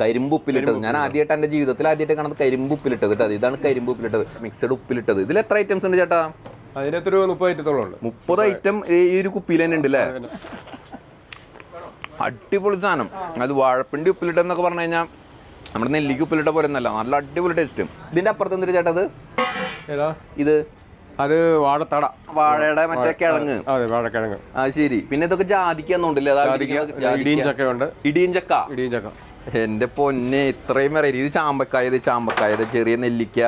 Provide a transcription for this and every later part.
കരിമ്പ് ഉപ്പിലിട്ടത് ഞാൻ ആദ്യമായിട്ട് എന്റെ ജീവിതത്തിൽ ആദ്യമായിട്ട് കാണുന്നത് കരിമ്പ് ഉപ്പിലിട്ടത് കേട്ടോ ഇതാണ് കരിമ്പ് ഉപ്പിലിട്ടത് മിക്സഡ് ഉപ്പിലിട്ടത്. ഇതിൽ എത്ര ഐറ്റംസ് ഉണ്ട് ചേട്ടാ? അതിനകത്തൊരു മുപ്പത് ഐറ്റത്തോളം ഉണ്ട് മുപ്പത് ഐറ്റം ഈ ഒരു കുപ്പിയിൽ തന്നെ ഉണ്ട് അല്ലേ അടിപൊളി സാധനം. അത് വാഴപ്പിണ്ടി ഉപ്പിലിട്ടത് എന്നൊക്കെ പറഞ്ഞു കഴിഞ്ഞാൽ നമ്മുടെ നെല്ലിക്ക് ഉപ്പിലിട്ട പോലെ ഒന്നല്ല നല്ല അടിപൊളി ടേസ്റ്റ് ഇതിന്റെ അപ്പുറത്ത് എന്തൊരു ചേട്ടാ അത്? ഇത്? അത് വാഴത്തട. വാഴയുടെ മറ്റേ കിഴങ്ങ്. അതെ വാഴക്കിഴങ്ങ്. ആ ശരി. പിന്നെ ഇതൊക്കെ ജാതിക്കാന്നുണ്ടല്ലേ ഇടിയും ചക്ക. ഇടിയും ചക്ക. എന്റെ പൊന്നെ ഇത്രയും വെറൈറ്റി ഇത് ചാമ്പക്കായ ഇത് ചാമ്പക്കായ ചെറിയ നെല്ലിക്ക.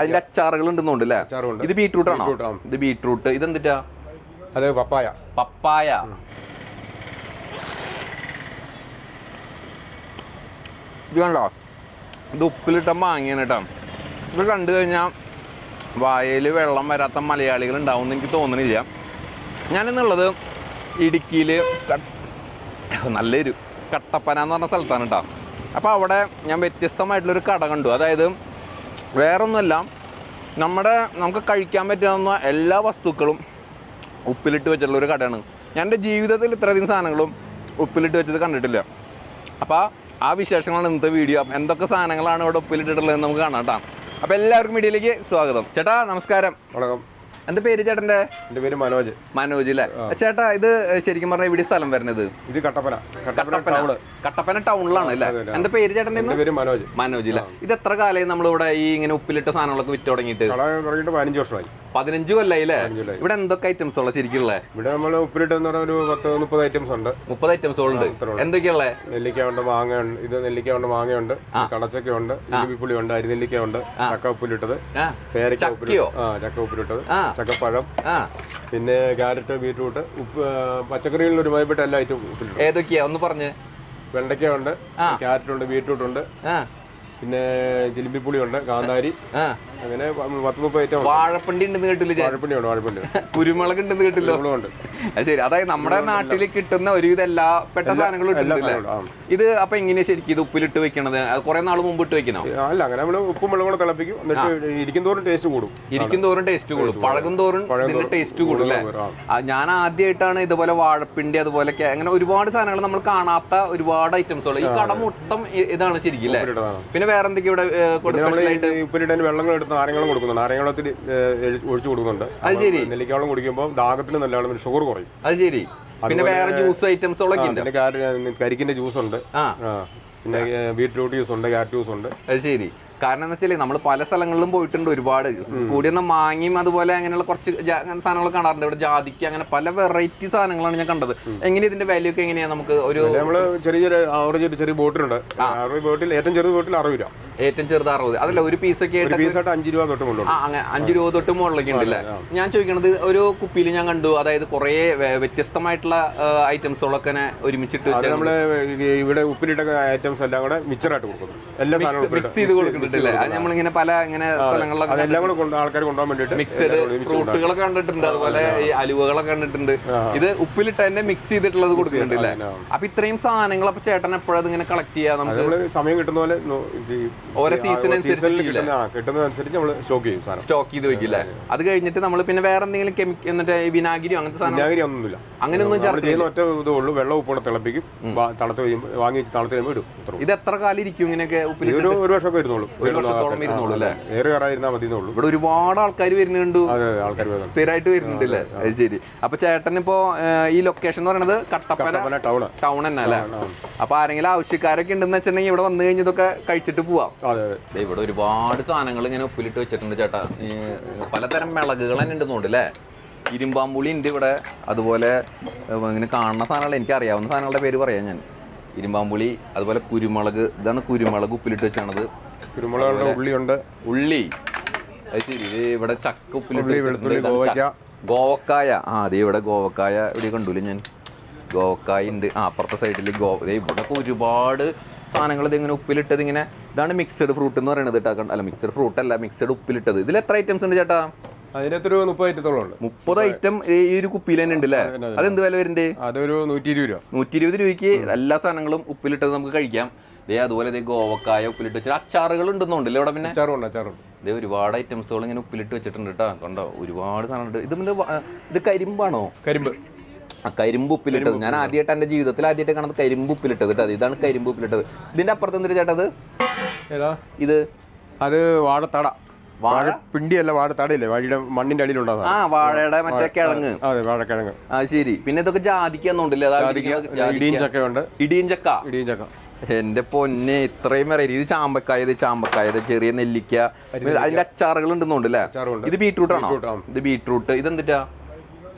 അതിന്റെ അച്ചാറുകൾ ഉണ്ടെന്നുണ്ട് അല്ലേ. ഇത് ബീട്രൂട്ട് ആണോ? ബീറ്റ്റൂട്ട്, ബീട്രൂട്ട് ഇത് ഇതെന്തിട്ടാ? അത് പപ്പായ. പപ്പായ. ഇത് കണ്ടോ? ഇത് ഉപ്പിലിട്ട മാങ്ങിയാണ് കേട്ടോ ഇത് കണ്ടു കഴിഞ്ഞാൽ വായയിൽ വെള്ളം വരാത്ത മലയാളികൾ ഉണ്ടാവും എന്ന് എനിക്ക് തോന്നുന്നില്ല ഞാനിന്നുള്ളത് ഇടുക്കിയിൽ നല്ലൊരു കട്ടപ്പന എന്ന് പറഞ്ഞ സ്ഥലത്താണ് കേട്ടോ അപ്പോൾ അവിടെ ഞാൻ വ്യത്യസ്തമായിട്ടുള്ളൊരു കട കണ്ടു. അതായത് വേറൊന്നുമല്ല നമ്മുടെ നമുക്ക് കഴിക്കാൻ പറ്റുന്ന എല്ലാ വസ്തുക്കളും ഉപ്പിലിട്ട് വെച്ചിട്ടുള്ള ഒരു കടയാണ്. ഞാൻ എന്റെ ജീവിതത്തിൽ ഇത്രയധികം സാധനങ്ങളും ഉപ്പിലിട്ട് വെച്ചത് കണ്ടിട്ടില്ല. അപ്പോൾ ആ വിശേഷങ്ങളാണ് ഇന്നത്തെ വീഡിയോ. എന്തൊക്കെ സാധനങ്ങളാണ് ഇവിടെ ഉപ്പിലിട്ടിട്ടുള്ളതെന്ന് നമുക്ക് കാണാം കേട്ടോ. അപ്പോൾ എല്ലാവർക്കും വീഡിയോയിലേക്ക് സ്വാഗതം. ചേട്ടാ നമസ്കാരം. വണക്കം. എന്താ പേര് ചേട്ടന്റെ എന്റെ പേര് മനോജ്. മനോജ് അല്ലേ ചേട്ടാ ഇത് ശരിക്കും പറഞ്ഞാൽ ഇവിടെ സ്ഥലം വരുന്നത്? ഇത് കട്ടപ്പന. കട്ടപ്പന കട്ടപ്പന. ടൗണിലാണ് അല്ലേ. എന്താ പേര് ചേട്ടൻ പേര് മനോജ്. മനോജ് അല്ലേ ഇത് എത്ര കാലമായി നമ്മളിവിടെ ഈ ഇങ്ങനെ ഉപ്പിലിട്ട സാധനങ്ങളൊക്കെ വിറ്റ് തുടങ്ങിയിട്ട് പതിനഞ്ച് വർഷമായി. പതിനഞ്ച് കൊല്ലായില്ലേ? ഇവിടെ എന്തൊക്കെ ഐറ്റംസ് ഉള്ള ശരിക്കുള്ള? ഇവിടെ നമ്മൾ ഉപ്പിലിട്ട് എന്ന് പറഞ്ഞ ഒരു പത്ത് മുപ്പത് ഐറ്റംസ് ഉണ്ട്. മുപ്പത് ഐറ്റംസ് ഉണ്ട്. എന്തൊക്കെയുള്ളേ നെല്ലിക്ക ഉണ്ട് മാങ്ങ ഉണ്ട് ഇത് നെല്ലിക്ക ഉണ്ട് മാങ്ങയുണ്ട് കടച്ചക്ക ഉണ്ട് ഇരുവിപ്പുളി ഉണ്ട് അരിനെല്ലിക്ക ഉണ്ട് ചക്ക ഉപ്പിലിട്ടത് പേരക്ക ചക്കയോ? ഉപ്പിലിട്ടത് ആ ചക്ക ഉപ്പിലിട്ടത് ചക്കപ്പഴം പിന്നെ ക്യാരറ്റ് ബീറ്റ്റൂട്ട് ഉപ്പ് പച്ചക്കറികളിൽ പച്ചക്കറികളിൽ ഒരുമാതിരിപ്പെട്ട എല്ലാ ഐറ്റം ഏതൊക്കെയാ? ഒന്ന് പറഞ്ഞ്. വെണ്ടയ്ക്ക ഉണ്ട് ക്യാരറ്റ് ഉണ്ട് ബീറ്റ്റൂട്ട് ഉണ്ട് പിന്നെ ജിലിബി പുളിയുണ്ട് കാന്താരി. അങ്ങനെ പത്ത് മുപ്പത് ഐറ്റം. വാഴപ്പണ്ടി ഉണ്ടെന്ന് കേട്ടില്ല വാഴപ്പിണ്ടി ഉണ്ട് വാഴപ്പിണ്ടി കുരുമുളക് ഉണ്ടെന്ന് കേട്ടില്ല? ഉണ്ട് ശരി. അതായത് നമ്മുടെ നാട്ടിൽ കിട്ടുന്ന ഒരുവിധം എല്ലാ പെട്ട സാധനങ്ങളും ഇട്ടിട്ടില്ലേ. ഇത് അപ്പൊ എങ്ങനെയാ ശരിക്കും ഇത് ഉപ്പിലിട്ട് വെക്കണത്? അത് കുറെ നാൾ മുമ്പ് ഇട്ട് വെക്കണോ? അല്ല അങ്ങനെ നമ്മൾ ഉപ്പും വെള്ളം കൂടെ തിളപ്പിക്കും. എന്നിട്ട് ഇരിക്കും തോറും ടേസ്റ്റ് കൂടും. ഇരിക്കും തോറും ടേസ്റ്റ് കൂടും. പഴകും തോറും ഇതിന്റെ ടേസ്റ്റ് കൂടും അല്ലേ? ഞാൻ ആദ്യമായിട്ടാണ് ഇതുപോലെ വാഴപ്പിണ്ടി അതുപോലെ അങ്ങനെ ഒരുപാട് സാധനങ്ങൾ നമ്മൾ കാണാത്ത ഒരുപാട് ഐറ്റംസ് ഉള്ളത് ഈ കട മൊത്തം ഇതാണ് ശരിക്കും അല്ലേ? പിന്നെ വേറെ എന്തൊക്കെയാ ഇവിടെ ഉപ്പിലിട്ട് വെള്ളങ്ങൾ എടുത്ത് നാരങ്ങളും കൊടുക്കുന്നുണ്ട്. നാരങ്ങളത്തിൽ ഒഴിച്ചു കൊടുക്കുന്നുണ്ട്. അത് ശരി. നെല്ലിക്കവെള്ളം കുടിക്കുമ്പോൾ ദാഹത്തിന് നല്ലതാണ് ഷുഗർ കുറയും അത് ശരി. പിന്നെ വേറെ ജ്യൂസ് ഐറ്റംസുകളൊക്കെ ഉണ്ട്? കരിക്കിന്റെ ജ്യൂസ് ഉണ്ട്. പിന്നെ ബീറ്റ്റൂട്ട് ജ്യൂസ് ഉണ്ട് കാറ്റ് ജ്യൂസ് ഉണ്ട്. അത് ശരി. കാരണം എന്താ വെച്ചാൽ നമ്മൾ പല സ്ഥലങ്ങളിലും പോയിട്ടുണ്ട് ഒരുപാട്. കൂടിയെന്ന മാങ്ങയും അതുപോലെ അങ്ങനെയുള്ള കുറച്ച് സാധനങ്ങൾ കാണാറുണ്ട്. ഇവിടെ ജാതിക്ക് അങ്ങനെ പല വെറൈറ്റി സാധനങ്ങളാണ് ഞാൻ കണ്ടത്. എങ്ങനെ ഇതിന്റെ വാല്യൂ ഒക്കെ എങ്ങനെയാ നമുക്ക് ഒരു നമ്മൾ ചെറിയ ചെറിയ ആവറേജ് ചെറിയ ബോട്ടിലുണ്ട് ബോട്ടിൽ ഏറ്റവും ചെറിയ ബോട്ടിൽ അറുപത് രൂപ. ഏറ്റവും ചെറുത് അറുപത് അതല്ല ഒരു പീസൊക്കെ ഒക്കെ ആയിട്ട് അഞ്ച് രൂപ തൊട്ട് അങ്ങനെ അഞ്ച് രൂപ തൊട്ട് മുകളിലൊക്കെ ഉണ്ടല്ലേ? ഞാൻ ചോദിക്കണത് ഒരു കുപ്പിയിൽ ഞാൻ കണ്ടു അതായത് കുറേ വ്യത്യസ്തമായിട്ടുള്ള ഐറ്റംസുകളൊക്കെ ഒരുമിച്ചിട്ട് അത് നമ്മൾ ഇവിടെ ഉപ്പിലിട്ട ഐറ്റംസ് എല്ലാം കൂടെ മിക്സറായിട്ട് കൊടുക്കുന്നു. എല്ലാ മിക്സ് ചെയ്ത് കൊടുക്കുന്നുണ്ടല്ലേ അത് നമ്മളിങ്ങനെ പല ഇങ്ങനെ സ്ഥലങ്ങളിലൊക്കെ അതെല്ലാം കൂടെ ആൾക്കാർ കൊണ്ടുപോകാൻ വേണ്ടിയിട്ട് മിക്സ് എല്ലാം ഫ്രൂട്ടുകളൊക്കെ കണ്ടിട്ടുണ്ട്. അതുപോലെ ഈ അലുവകളൊക്കെ കണ്ടിട്ടുണ്ട്. ഇത് ഉപ്പിലിട്ട് തന്നെ മിക്സ് ചെയ്തിട്ടുള്ളത് കൊടുക്കുന്നുണ്ടല്ലേ അപ്പൊ ഇത്രയും സാധനങ്ങൾ അപ്പൊ ചേട്ടൻ എപ്പോഴത് ഇങ്ങനെ കളക്ട് ചെയ്യാം? നമുക്ക് സമയം കിട്ടുന്ന പോലെ ഓരോ സീസൺ അനുസരിച്ച് കിട്ടുന്നതനുസരിച്ച് നമ്മൾ സ്റ്റോക്ക് ചെയ്യും സാധനം. സ്റ്റോക്ക് ചെയ്ത് വെക്കില്ല? അത് കഴിഞ്ഞിട്ട് നമ്മൾ പിന്നെ വേറെ എന്തെങ്കിലും കെമിക്കൽ എന്നിട്ട് വിനാഗിരി അങ്ങനത്തെ സാധനം? വിനാഗിരി ഒന്നുമില്ല. അങ്ങനെ ഒന്നും ചെയ്യുന്ന ഒറ്റ ഇതേ ഉള്ളൂ. വെള്ളം ഉപ്പോടെ തിളപ്പിക്കും. തളത്ത് കഴിയുമ്പോൾ വാങ്ങി തണുത്ത് കഴിയുമ്പോൾ ഇടും. ഇത് എത്ര കാലം ഇരിക്കും ഇങ്ങനെയൊക്കെ ഉപ്പിൽ ഒരു ഒരു വർഷമൊക്കെ ഇരുന്നോളൂ. ഒരു വർഷത്തോളം ഇരുന്നോളൂ അല്ലേ? ഏറെ കയറായിരുന്നാൽ മതി എന്നുള്ളൂ. ഇവിടെ ഒരുപാട് ആൾക്കാർ വരുന്നുണ്ട്. സ്ഥിരമായിട്ട് വരുന്നുണ്ട് അല്ലേ അത് ശരി. അപ്പൊ ചേട്ടൻ ഇപ്പോ ഈ ലൊക്കേഷൻ എന്ന് പറയുന്നത് കട്ടപ്പന ടൗൺ ടൗൺ തന്നെ അല്ലേ? അപ്പൊ ആരെങ്കിലും ആവശ്യക്കാരൊക്കെ ഉണ്ടെന്ന് വെച്ചിട്ടുണ്ടെങ്കിൽ ഇവിടെ വന്നു കഴിഞ്ഞതൊക്കെ കഴിച്ചിട്ട് പോവാം. ദേ ഇവിടെ ഒരുപാട് സാധനങ്ങൾ ഇങ്ങനെ ഉപ്പിലിട്ട് വെച്ചിട്ടുണ്ട് ചേട്ടാ. പലതരം മിളകുകൾ തന്നെ ഉണ്ടെന്നുണ്ട് അല്ലേ ഇരുമ്പാമ്പുളി ഉണ്ട് ഇവിടെ. അതുപോലെ ഇങ്ങനെ കാണുന്ന സാധനങ്ങൾ എനിക്ക് അറിയാവുന്ന സാധനങ്ങളുടെ പേര് പറയാം ഞാൻ. ഇരുമ്പാമ്പുളി അതുപോലെ കുരുമുളക്. ഇതാണ് കുരുമുളക് ഉപ്പിലിട്ട് വെച്ചാണത് കുരുമുളകുണ്ട് ഉള്ളിയുണ്ട്. ഉള്ളി. അത് ശരി. ഇത് ഇവിടെ ചക്ക ഉപ്പിലിട്ട്. വെളുത്തുള്ളി, ഗോവയ്ക്ക. ഗോവക്കായ. ആ അതെ ഇവിടെ ഗോവക്കായ ഇവിടെ കണ്ടൂല്ലേ ഞാൻ? ഗോവക്കായ ഉണ്ട്. ആ അപ്പുറത്തെ സൈഡിൽ ഗോ ഇവിടെ ഒരുപാട് സാധനങ്ങൾ ഇതിങ്ങനെ ഉപ്പിലിട്ടത് ഇങ്ങനെ ഇതാണ് മിക്സഡ് ഫ്രൂട്ട് എന്ന് പറയുന്നത് കേട്ടോ അല്ല മിക്സഡ് ഫ്രൂട്ട് അല്ല മിക്സഡ് ഉപ്പിലിട്ടത്. ഇതിൽ എത്ര ഐറ്റംസ് ഉണ്ട് ചേട്ടാ? അതിനകത്തൊരു മുപ്പത് ഐറ്റത്തോളം ഉണ്ട് മുപ്പത് ഐറ്റം ഈ ഒരു കുപ്പിയിൽ തന്നെ ഉണ്ട് അല്ലേ അതെന്ത് വില വരുന്നുണ്ട് അതൊരു നൂറ്റി ഇരുപത് രൂപ. നൂറ്റി ഇരുപത് രൂപയ്ക്ക് എല്ലാ സാധനങ്ങളും ഉപ്പിലിട്ടത് നമുക്ക് കഴിക്കാം. ദേ അതുപോലെ ദേ ഗോവക്കായ ഉപ്പിലിട്ട് വെച്ചാൽ അച്ചാറുകൾ ഉണ്ടെന്നുണ്ടല്ലേ ഇവിടെ പിന്നെ? അച്ചാറുണ്ട് അച്ചാറുണ്ട്. ഇതേ ഒരുപാട് ഐറ്റംസുകൾ ഇങ്ങനെ ഉപ്പിലിട്ട് വെച്ചിട്ടുണ്ട് കേട്ടോ കണ്ടോ ഒരുപാട് സാധനം ഉണ്ട്. ഇത് ഇത് കരിമ്പാണോ? കരിമ്പ്. കരിമ്പ് ഉപ്പിലിട്ടത് ഞാൻ ആദ്യമായിട്ട് എന്റെ ജീവിതത്തിൽ ആദ്യമായിട്ട് കാണുന്നത് കരിമ്പ് ഉപ്പിലിട്ടത് കേട്ടോ. ഇതാണ് കരിമ്പ് ഉപ്പിലിട്ടത് ഇതിന്റെ അപ്പുറത്ത് എന്തൊരു ചേട്ടത് ഇത്? അത് വാഴത്തട. വാഴ? പിണ്ടിയല്ല വാഴത്തടയില്ലേ? വഴിയുടെ മണ്ണിന്റെ അടിയിലുണ്ടാകുന്ന ആ വാഴയുടെ മറ്റേ കിഴങ്ങ്. അതെ വാഴക്കിഴങ്ങ്. ആ ശരി. പിന്നെ ഇതൊക്കെ ജാതിക്കാന്നുണ്ടല്ലേ? ഇടിയും ചക്കയുണ്ട് ഇടിയും ചക്ക ഇടിയും ചക്ക എന്റെ പൊന്നെ ഇത്രയും വെറൈറ്റി ഇത് ചാമ്പക്കായത് ചാമ്പക്കായത് ചെറിയ നെല്ലിക്ക. അതിന്റെ അച്ചാറുകൾ ഉണ്ടെന്നുണ്ട് അല്ലേ? ഇത് ബീട്രൂട്ട് ആണോ? ഇത് ബീട്രൂട്ട് ഇത് ബീട്രൂട്ട് ഇതെന്തിട്ടാ?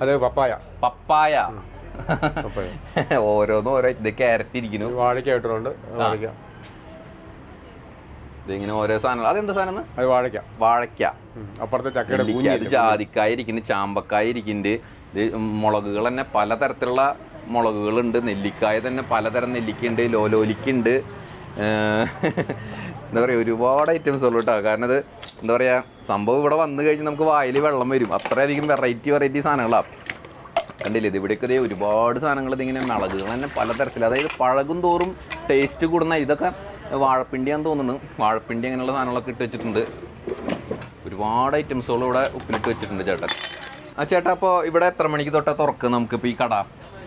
അത് പപ്പായ. പപ്പായ. ഓരോന്നും ഓരോ ഇത് ക്യാരറ്റ് ഇരിക്കുന്നു ഇത് വാഴയ്ക്ക ഇതിങ്ങനെ ഓരോ സാധനങ്ങൾ. അതെന്ത് സാധനം അത് വാഴയ്ക്ക. വാഴയ്ക്ക. അപ്പുറത്തെ ചക്കയുടെ ജാതിക്കായ ഇരിക്കുന്നുണ്ട് ചാമ്പക്കായ ഇരിക്കുന്നുണ്ട്. ഇത് മുളകുകൾ തന്നെ പലതരത്തിലുള്ള മുളകുകളുണ്ട്. നെല്ലിക്കായ തന്നെ പലതരം നെല്ലിക്കുണ്ട് ലോലോലിക്കുണ്ട്. എന്താ പറയുക ഒരുപാട് ഐറ്റംസ് ഉള്ളൂ കേട്ടോ കാരണം ഇത് എന്താ പറയുക സംഭവം ഇവിടെ വന്നു കഴിഞ്ഞാൽ നമുക്ക് വായിൽ വെള്ളം വരും. അത്രയധികം വെറൈറ്റി വെറൈറ്റി സാധനങ്ങളാണ് കണ്ടില്ലേ ഇത് ഇവിടെയൊക്കെ ഇതേ ഒരുപാട് സാധനങ്ങൾ ഇതിങ്ങനെ മിളകുകൾ തന്നെ പലതരത്തിൽ അതായത് പഴകും തോറും ടേസ്റ്റ് കൂടുന്ന ഇതൊക്കെ വാഴപ്പിണ്ടിയാന്ന് തോന്നുന്നു. വാഴപ്പിണ്ടി അങ്ങനെയുള്ള സാധനങ്ങളൊക്കെ ഇട്ട് വെച്ചിട്ടുണ്ട്. ഒരുപാട് ഐറ്റംസുകൾ ഇവിടെ ഉപ്പിലിട്ട് വെച്ചിട്ടുണ്ട് ചേട്ടൻ. ആ ചേട്ടാ അപ്പോൾ ഇവിടെ എത്ര മണിക്ക് തൊട്ടാ തുറക്കുക നമുക്കിപ്പോൾ ഈ കട.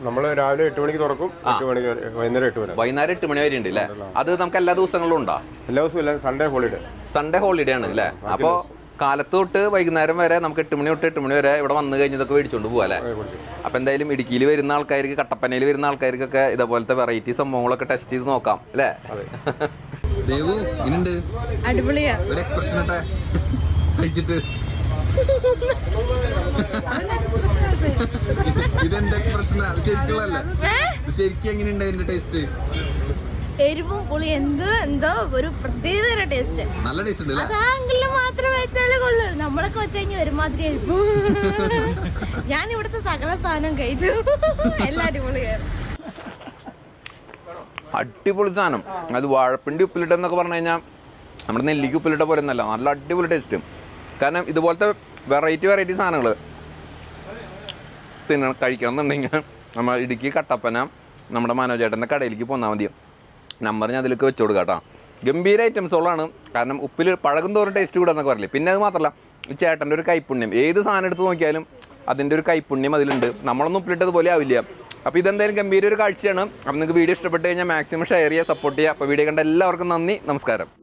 നമ്മൾ രാവിലെ എട്ട് മണിക്ക് തുറക്കും. എട്ട് മണിക്ക് വരെ- വൈകുന്നേരം എട്ട് മണി വൈകുന്നേരം എട്ട് മണി വരെ ഉണ്ട് അല്ലേ അത് നമുക്ക് എല്ലാ ദിവസങ്ങളിലും ഉണ്ടോ? എല്ലാ ദിവസവും ഇല്ല സൺഡേ ഹോളിഡേ സൺഡേ ഹോളിഡേ ആണ് അല്ലേ അപ്പോൾ കാലത്ത് തൊട്ട് വൈകുന്നേരം വരെ നമുക്ക് എട്ട് മണി തൊട്ട് എട്ട് മണി വരെ ഇവിടെ വന്നു കഴിഞ്ഞതൊക്കെ മേടിച്ചുകൊണ്ട് പോകാം അല്ലേ അപ്പോൾ എന്തായാലും ഇടുക്കിയിൽ വരുന്ന ആൾക്കാർക്ക് കട്ടപ്പനയിൽ വരുന്ന ആൾക്കാർക്കൊക്കെ ഇതേപോലത്തെ വെറൈറ്റി സംഭവങ്ങളൊക്കെ ടെസ്റ്റ് ചെയ്ത് നോക്കാം അല്ലേ ദേവു അടിപൊളിയാ. ഒരു എക്സ്പ്രഷൻ ഇട്ടെ. കഴിച്ചിട്ട്. ഇതെന്ത് എക്സ്പ്രഷനാ ശരിക്കുള്ളല്ലേ ശരിക്കും എങ്ങനെയുണ്ട് അതിന്റെ ടേസ്റ്റ് എരിവും പുളി എന്ത് എന്തോ ഒരു പ്രത്യേക ടേസ്റ്റ് നല്ല ടേസ്റ്റ് ഉണ്ട് അല്ലേ? മാത്രം വെച്ചാലേ കൊള്ളൂ. നമ്മളൊക്കെ വെച്ച് കഴിഞ്ഞാൽ ഒരുമാതിരി ആയിരിക്കും. ഞാൻ ഇവിടുത്തെ സകല സാധനം കഴിച്ചു. എല്ലാം അടിപൊളിയായിരുന്നു അടിപൊളി സാധനം. അത് വാഴപ്പിണ്ടി ഉപ്പിലിട്ടെന്നൊക്കെ പറഞ്ഞു കഴിഞ്ഞാൽ നമ്മുടെ നെല്ലിക്ക് ഉപ്പിലിട്ട പോലെ ഒന്നല്ല നല്ല അടിപൊളി ടേസ്റ്റ് കാരണം ഇതുപോലത്തെ വെറൈറ്റി വെറൈറ്റി സാധനങ്ങൾ തിന്നണം കഴിക്കണം എന്നുണ്ടെങ്കിൽ നമ്മൾ ഇടുക്കി കട്ടപ്പന നമ്മുടെ മനോജേട്ടന്റെ കടയിലേക്ക് പോന്നാൽ മതി നമ്പർ ഞാൻ അതിലേക്ക് വെച്ച് കൊടുക്കാം കേട്ടോ ഗംഭീര ഐറ്റംസുകളാണ് കാരണം ഉപ്പിൽ പഴകും തോറും ടേസ്റ്റ് കൂടാന്നൊക്കെ പറയില്ലേ? പിന്നെ അത് മാത്രമല്ല ഈ ചേട്ടന്റെ ഒരു കൈപ്പുണ്യം. ഏത് സാധനം എടുത്ത് നോക്കിയാലും അതിന്റെ ഒരു കൈപ്പുണ്യം അതിലുണ്ട്. നമ്മളൊന്നും ഉപ്പിലിട്ടത് പോലെ ആവില്ല. അപ്പോൾ ഇതെന്തായാലും ഗംഭീര ഒരു കാഴ്ചയാണ്. അപ്പം നിങ്ങൾക്ക് വീഡിയോ ഇഷ്ടപ്പെട്ട് കഴിഞ്ഞാൽ മാക്സിമം ഷെയർ ചെയ്യുക സപ്പോർട്ട് ചെയ്യുക. അപ്പോൾ വീഡിയോ കണ്ട എല്ലാവർക്കും നന്ദി നമസ്കാരം.